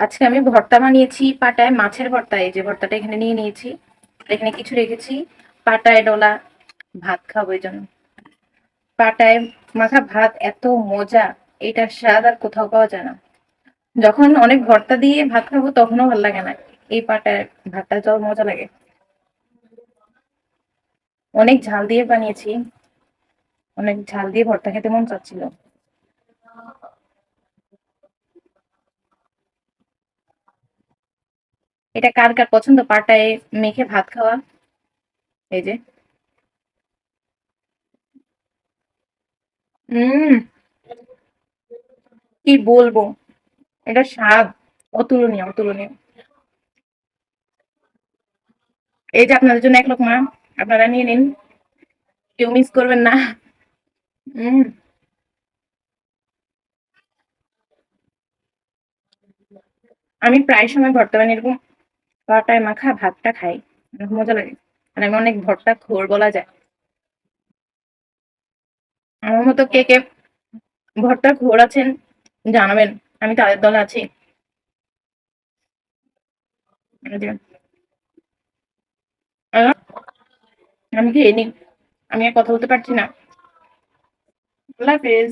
আজকে আমি ভর্তা বানিয়েছি, পাটায় মাছের ভর্তা, এই যে ভর্তাটা এখানে নিয়ে নিয়েছি। এখানে কিছু রেখেছি, পাটায় ডলা, ভাত খাব এই জন্য। পাটায় মাখা ভাত এত মজা, এটার স্বাদ আর কোথাও পাওয়া যায় না। যখন অনেক ভর্তা দিয়ে ভাত খাব তখনও ভালো লাগে না, এই পাটায় ভাতটা যত মজা লাগে। অনেক ঝাল দিয়ে বানিয়েছি, অনেক ঝাল দিয়ে ভর্তা খেতে মন চাচ্ছিল। এটা কার কার পছন্দ? পাটায় মেখে ভাত খাওয়া। এই যে। কি বলব? এটা স্বাদ। অতুলনীয় অতুলনীয়। এই যে আপনাদের জন্য এক লোক মা, আপনারা নিয়ে নিন। কেউ মিস করবেন না। আমি প্রায় সময় ভর্তা বানিয়ে এরকম পাটায় মাখা, ভাতটা খাই। অনেক মজা লাগে। আর আমি অনেক ভর্তা খোর বলা যায়। আমার মতো কে কে ভর্তা খোর আছেন জানাবেন। আমি তাদের দলে আছি। আমি খেয়ে নি আমি আর কথা বলতে পারছি না। আল্লাহ হাফেজ।